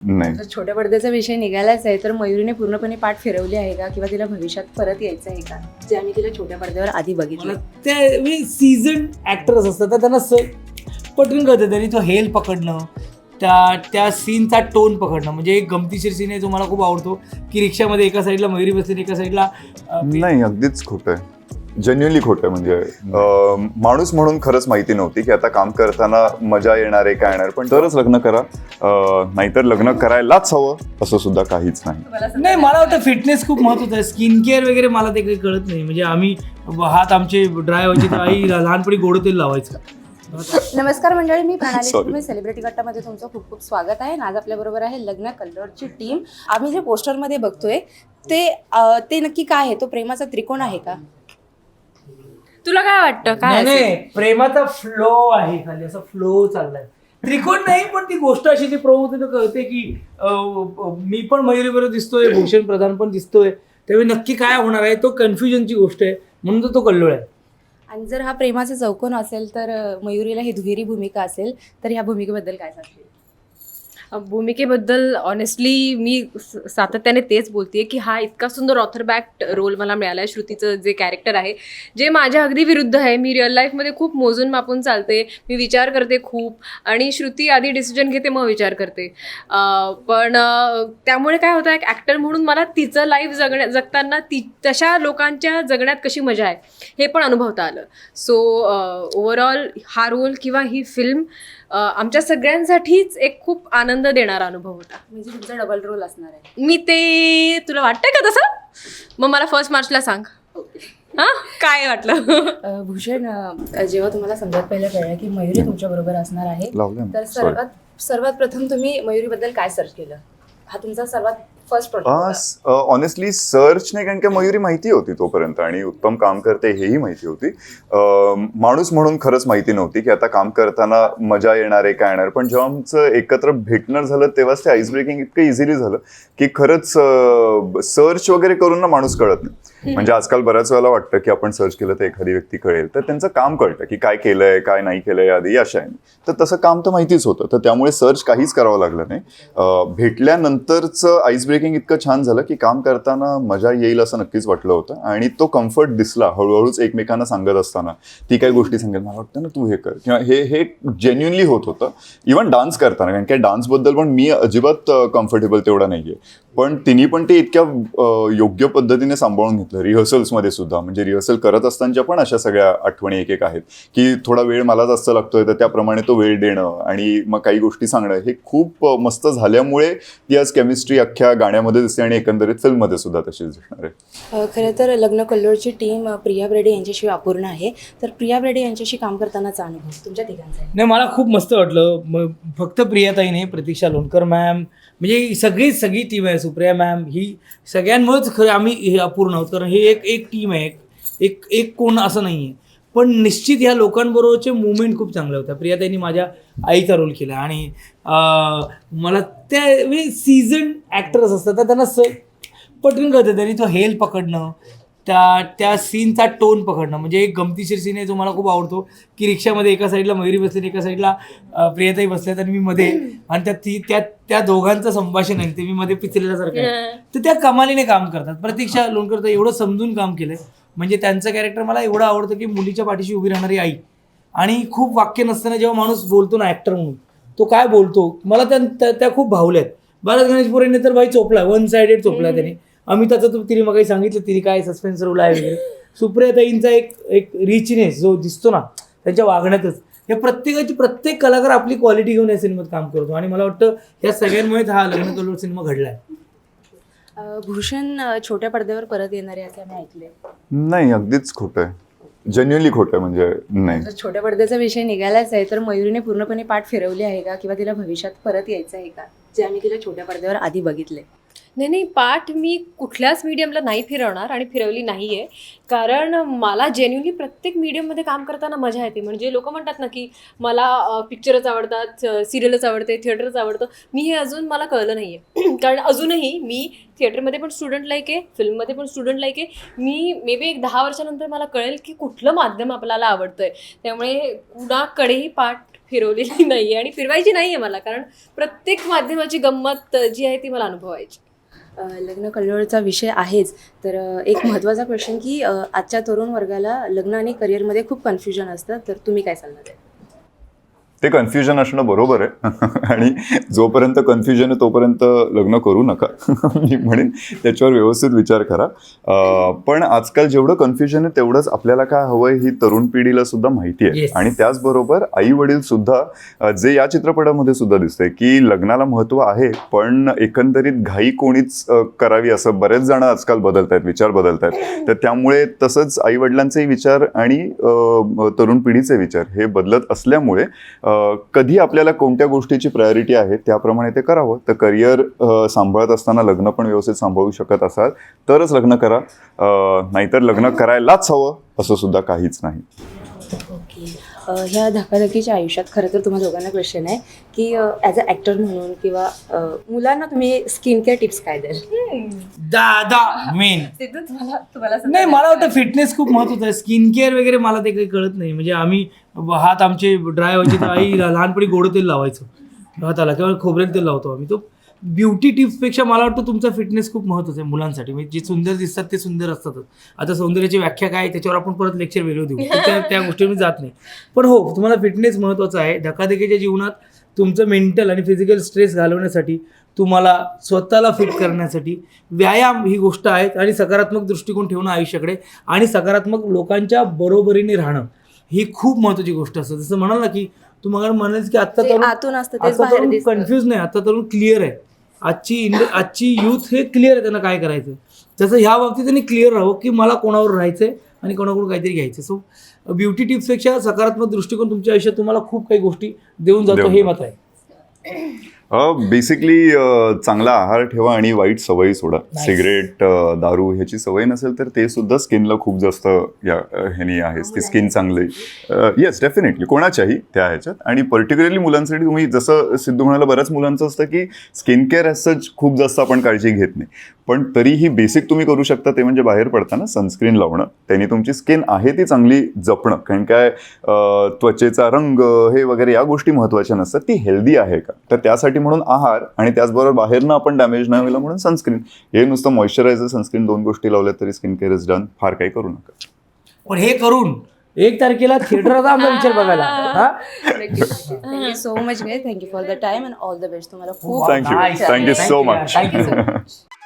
नाही. तर छोट्या पडद्याचा विषय निघालाच आहे तर मयुरीने पूर्णपणे पाठ फिरवली आहे का? किंवा तिला भविष्यात परत यायचं आहे का? जे आम्ही तिला छोट्या पडद्यावर आधी बघितलं. ते सीझन ऍक्टर्स असतात तर त्यांना स पटकन कळतं तरी तो हेल पकडणं त्या त्या सीनचा टोन पकडणं. म्हणजे एक गमतीशीर सीन आहे जो मला खूप आवडतो की रिक्षामध्ये एका साईडला मयुरी बसली एका साईडला नाही अगदीच खोटं आहे. जेन्युअनली खोटं आहे. म्हणजे अं, माणूस म्हणून खरंच माहिती नव्हती की आता काम करताना मजा येणार आहे काय येणार पण तरच लग्न करा. अं, नाहीतर लग्न करायलाच हवं असं सुद्धा काहीच नाही. नाही मला वाटतं फिटनेस खूप महत्वाचं आहे. स्किन केअर वगैरे मला ते काही कळत नाही. म्हणजे आम्ही हात आमचे ड्राय व्हायचे तर आई लहानपणी गोड तेल लावायचं. नमस्कार मंडळी मी प्रणाली Sorry. तुम्ही सेलिब्रिटी गट्टामध्ये तुमचं खूप खूप स्वागत आहे. आणि आज आपल्याबरोबर आहे लग्न कलरची टीम आम्ही जे पोस्टरमध्ये बघतोय ते अं, ते नक्की काय आहे? तो प्रेमाचा त्रिकोण आहे का? तुला काय वाटतं? काय नाही नाही असेल? प्रेमाचा फ्लो आहे खाली असा फ्लो चाललाय. त्रिकोण नाही पण ती गोष्ट अशी ती प्रमुख कळते की अं, मी पण मयुरी बरोबर दिसतोय भूषण प्रधान पण दिसतोय. त्यावेळी नक्की काय होणार आहे तो कन्फ्युजनची गोष्ट आहे म्हणून तर तो कल्लोळ आहे. आणि जर हा प्रेमाचा चौकोन असेल तर अं, मयुरीला ही दुहेरी भूमिका असेल तर ह्या भूमिकेबद्दल काय सांगशील? भूमिकेबद्दल ऑनेस्टली मी स- सातत्याने तेच बोलते की हा इतका सुंदर ऑथर बॅक रोल मला मिळाला आहे श्रुतीचं जे कॅरेक्टर आहे जे माझ्या अगदी विरुद्ध आहे. मी रिअल लाईफमध्ये खूप मोजून मापून चालते. मी विचार करते खूप आणि श्रुती आधी डिसिजन घेते मग विचार करते. पण त्यामुळे काय होतं एक ॲक्टर म्हणून मला तिचं लाईफ जगण्या जगताना ती तशा लोकांच्या जगण्यात कशी मजा आहे हे पण अनुभवता आलं. सो ओव्हरऑल हा रोल किंवा ही फिल्म आमच्या सगळ्यांसाठीच एक खूप आनंद देणारा अनुभव होता. म्हणजे तुमचा डबल रोल असणार आहे. मी ते तुला वाटतंय का तसं? मग मला फर्स्ट मार्चला सांग. हा? काय वाटलं? अं, भूषण अं, जेव्हा तुम्हाला समजात पहिलं कळलं की मयुरी तुमच्या बरोबर असणार आहे ना? तर. सर्वात सर्वात प्रथम तुम्ही मयुरीबद्दल काय सर्च केलं? हा तुमचा सर्वात फर्स्ट प्रोडक्ट ऑनेस्टली सर्च नाही कारण की मयुरी माहिती होती तोपर्यंत आणि उत्तम काम करते हेही माहिती होती. अं, माणूस म्हणून खरंच माहिती नव्हती की आता काम करताना मजा येणार आहे काय येणार. पण जेव्हा आमचं एकत्र भेटणं झालं तेव्हाच ते आईस ब्रेकिंग इतकं इझिली झालं की खरंच सर्च वगैरे करून ना माणूस कळत नाही. म्हणजे आजकाल बऱ्याच वेळेला वाटतं की आपण सर्च केलं तर एखादी व्यक्ती कळेल. तर त्यांचं काम कळतं की काय केलंय काय नाही केलंय आधी अशा आहे तर तसं काम तर माहितीच होतं. तर त्यामुळे सर्च काहीच करावं लागलं नाही. भेटल्यानंतरचं आईस ब्रेकिंग इतकं छान झालं की काम करताना मजा येईल असं नक्कीच वाटलं होतं. आणि तो कम्फर्ट दिसला. हळूहळूच एकमेकांना सांगत असताना. ती काही गोष्टी सांगेल. मला वाटतं ना तू हे कर. किंवा हे हे जेन्युनली होत होतं. इव्हन डान्स करताना. कारण की डान्सबद्दल पण मी अजिबात कम्फर्टेबल तेवढा नाहीये. पण तिन्ही पण ते इतक्या योग्य पद्धतीने सांभाळून घेतलं. रिहर्सल्समध्ये सुद्धा. म्हणजे रिहर्सल करत असताना पण अशा सगळ्या आठवणी एक एक आहेत. की थोडा वेळ मला जास्त लागतोय तर त्याप्रमाणे तो वेळ देणं आणि मग काही गोष्टी सांगणं हे खूप मस्त झाल्यामुळे ती आज केमिस्ट्री अख्ख्या गाण्यामध्ये दिसते आणि एकंदरीत फिल्ममध्ये सुद्धा तशीच दिसणार आहे. खरं तर लग्न कल्लोळची टीम प्रिया ब्रेडे यांच्याशिवाय अपूर्ण आहे. तर प्रिया ब्रेडे यांच्याशी काम करतानाचा अनुभव तुमच्या तिघांचा आहे. नाही मला खूप मस्त वाटलं. फक्त प्रियाताई नाही प्रतीक्षा लोणकर मॅम म्हणजे ही सगळी सगळी टीम आहे सुप्रिया मॅम ही सगळ्यांमुळेच खरं आम्ही हे अपूर्ण आहोत. कारण हे एक एक टीम आहे. एक एक कोण असं नाही आहे पण निश्चित ह्या लोकांबरोबरचे मुवमेंट खूप चांगल्या होत्या त्यांनी माझ्या आईचा रोल केला. आणि मला त्या सीझन ॲक्टर्स असतात. तर त्यांना स पटकन कळतं. त्यांनी तो हेल पकडणं. त्या त्या सीनचा टोन पकडणं. म्हणजे एक गमतीशीर सीन आहे जो मला खूप आवडतो की रिक्षामध्ये एका साईडला मयुरी बसली आणि एका साईडला प्रियताई बसल्यात आणि मी मध्ये. आणि त्या ती त्या त्या दोघांचं संभाषण आहे ते मी मध्ये पिचलेल्यासारखं आहे. तर त्या कमालीने काम करतात. प्रतीक्षा लोणकर एवढं समजून काम केलंय. म्हणजे त्यांचं कॅरेक्टर मला एवढं आवडतं की मुलीच्या पाठीशी उभी राहणारी आई. आणि खूप वाक्य नसताना जेव्हा माणूस बोलतो ना ॲक्टर म्हणून तो काय बोलतो? मला त्या त्या- खूप भावल्यात बऱ्याच गणेश पोरेंनी तर बाई चोपला वन सायडेड चोपला त्याने. अमिताचं तर तिने मग काही सांगितलं तिने काय सस्पेन्स रोल आहे वगैरे. सुप्रियाताईंचा एक एक रिचनेस जो दिसतो ना त्यांच्या वागण्यातच. हे प्रत्येकाची प्रत्येक कलाकार आपली क्वालिटी घेऊन या सिनेमात काम करतो. आणि मला वाटतं या सगळ्यांमुळेच हा लग्न कलोर सिनेमा घडलाय. भूषण छोट्या पडद्यावर परत येणार आहे असं आम्ही ऐकले नाही अगदीच खोटं आहे. जेन्युअनली खोटं आहे म्हणजे नाही. तर छोट्या पडद्याचा विषय निघालाच आहे. तर मयुरीने पूर्णपणे पाठ फिरवली आहे का? किंवा तिला भविष्यात परत यायचं आहे का? जे आम्ही तिला छोट्या पडद्यावर आधी बघितले नाही नाही पाठ मी कुठल्याच मीडियमला नाही फिरवणार आणि फिरवली नाही आहे कारण मला जेन्युनली प्रत्येक मीडियममध्ये काम करताना मजा येते. म्हणजे लोक म्हणतात ना की मला पिक्चरच आवडतात सिरियलच आवडते थिएटरच आवडतं. मी हे अजून मला कळलं नाही आहे कारण अजूनही मी थिएटरमध्ये पण स्टुडंट लाईक आहे फिल्ममध्ये पण स्टुडंट लाईक आहे. मी मे बी एक दहा वर्षानंतर मला कळेल की कुठलं माध्यम आपल्याला आवडतं आहे त्यामुळे कुणाकडेही पाठ फिरवलेली नाही आहे आणि फिरवायची नाही आहे मला. कारण प्रत्येक माध्यमाची गंमत जी आहे ती मला अनुभवायची. लग्न कल्लोळचा विषय आहेच. तर एक महत्त्वाचा क्वेश्चन की आजच्या तरुण वर्गाला लग्न आणि करिअरमध्ये खूप कन्फ्युजन असतं. तर तुम्ही काय सांगणार ते कन्फ्युजन असणं बरोबर आहे. आणि जोपर्यंत कन्फ्युजन आहे तोपर्यंत लग्न करू नका. मी म्हणेन त्याच्यावर व्यवस्थित विचार करा. पण आजकाल जेवढं कन्फ्युजन आहे तेवढंच आपल्याला काय हवंय ही तरुण पिढीला सुद्धा माहिती आहे. Yes. आणि त्याचबरोबर आई वडील सुद्धा जे या चित्रपटामध्ये सुद्धा दिसतंय की लग्नाला महत्त्व आहे पण एकंदरीत घाई कोणीच करावी असं बरेच जण आजकाल बदलत आहेत विचार बदलत आहेत तर त्यामुळे तसंच आई वडिलांचे विचार आणि तरुण पिढीचे विचार हे बदलत असल्यामुळे कधी आपल्याला कोणत्या गोष्टीची प्रायोरिटी आहे त्याप्रमाणे ते करावं. तर करिअर सांभाळत असताना लग्न पण व्यवस्थित सांभाळू शकत असाल. तरच लग्न करा. नाहीतर लग्न करायलाच हवं असं सुद्धा काहीच नाही. ओके. ह्या धकाधकीच्या आयुष्यात खरं तर तुम्हा दोघांना क्वेश्चन आहे की ॲज अ ॲक्टर म्हणून किंवा मुलांना तुम्ही स्किन केअर टिप्स काय द्याल? दादा मेन तुम्हाला तुम्हाला नाही मला वाटतं फिटनेस खूप महत्वाचं आहे. स्किन केअर वगैरे मला ते काही कळत नाही. म्हणजे आम्ही हात आमचे ड्राय व्हायचे तर आई लहानपणी गोड तेल लावायचं. हाताला किंवा खोबरेल तेल लावतो आम्ही. तो ब्युटी टिप्सपेक्षा मला वाटतं तुमचा फिटनेस खूप महत्त्वाचा आहे मुलांसाठी. म्हणजे जे सुंदर दिसतात ते सुंदर असतातच आता सौंदर्याची व्याख्या काय त्याच्यावर आपण परत लेक्चर वेगळं देऊ. त्या त्या गोष्टीवर मी जात नाही. पण हो तुम्हाला फिटनेस महत्त्वाचा आहे. धकाधकीच्या जीवनात तुमचं मेंटल आणि फिजिकल स्ट्रेस घालवण्यासाठी तुम्हाला स्वतःला फिट करण्यासाठी व्यायाम ही गोष्ट आहे आणि सकारात्मक दृष्टिकोन ठेवणं आयुष्याकडे आणि सकारात्मक लोकांच्या बरोबरीने राहणं ही खूप महत्वाची गोष्ट असते. जसं म्हणाल ना की तुम्हाला म्हणाल की आता जे तरुण आतून असतं कन्फ्यूज नाही आता तरुण क्लिअर आहे. आजची इंड आजची युथ हे क्लिअर आहे त्यांना काय करायचं. तसं ह्या बाबतीत त्यांनी क्लिअर राहावं की मला कोणावर राहायचंय आणि कोणाकडून काहीतरी घ्यायचं सो ब्युटी टिप्सपेक्षा सकारात्मक दृष्टिकोन तुमच्या आयुष्यात तुम्हाला खूप काही गोष्टी देऊन जातो हे. मत आहे. बेसिकली चांगला आहार ठेवा आणि वाईट सवयी सोडा. सिगरेट दारू ह्याची सवय नसेल तर ते सुद्धा स्किनला खूप जास्त या ह्यानी आहे. की स्किन चांगली. येस डेफिनेटली कोणाच्याही त्या ह्याच्यात. आणि पर्टिक्युलरली मुलांसाठी तुम्ही जसं सिद्धू म्हणाला बऱ्याच मुलांचं असतं की स्किन केअर ॲज सच खूप जास्त आपण काळजी घेत नाही. पण तरीही बेसिक तुम्ही करू शकता ते म्हणजे बाहेर पडताना सनस्क्रीन लावणं. त्यांनी तुमची स्किन आहे ती चांगली जपणं. कारण काय त्वचेचा रंग हे वगैरे या गोष्टी महत्त्वाच्या नसतात. ती हेल्दी आहे का? तर त्यासाठी म्हणून आहार आणि त्याचबरोबर बाहेरनं आपण डॅमेज नाही व्हायला म्हणून सनस्क्रीन हे नुसतं मॉइश्चरायझर सनस्क्रीन दोन गोष्टी लावल्या तरी स्किन केअर इज डन फार काही करू नका पण हे करून एक तारखेला थिएटरचा आमचा विचार बघायला हा thank you so much gay thank you for the time and all the best तुम्हाला खूप Thank you. Nice. Thank you so Thank you, much. Thank you so much.